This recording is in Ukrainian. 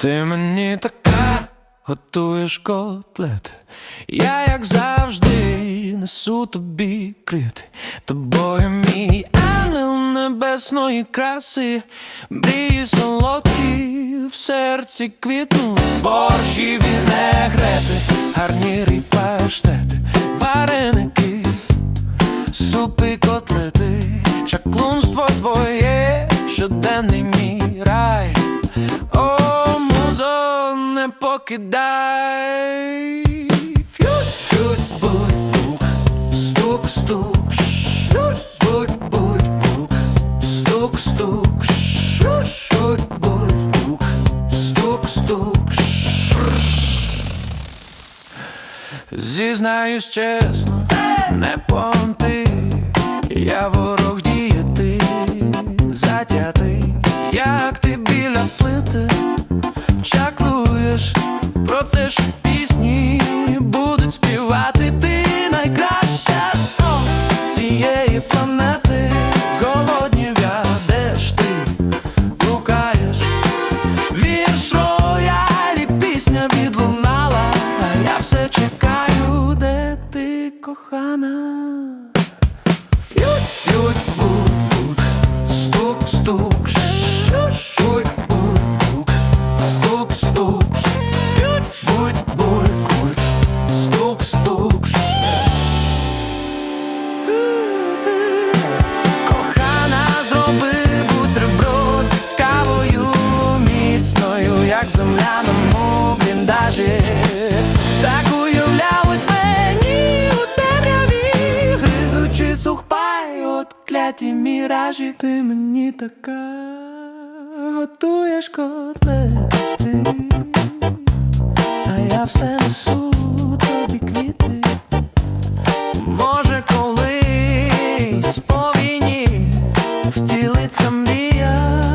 Ти мені така готуєш котлет. Я, як завжди, несу тобі крит. Тобою мій ангел небесної краси, мрії солодкі в серці квітнуть, борщі вінегрети, гарніри паштети, вареники, супи котлети, чаклунство твоє, щоденний мій рай. Не покидай. Фють, фють, будь, бук, стук, стук, будь, будь, бук, стук, стук, шуть, шуть, будь, бук, стук, стук, Зізнаюсь чесно, не понти, я ворог діяти, затятий, як ти біля плити, чаклуєш, про це ж пісні будуть співати. Ти найкраща сон цієї планети, зголодні вядеш ти, лукаєш. Вірш роялі, пісня відлунала, а я все чекаю, де ти кохана. в земляному бліндажі, так уявлялось мені у темряві, гризучи сухпай, от кляті міражі, ти мені така готуєш котлети а я все несу тобі квіти. Може, колись повіні втілиться мрія.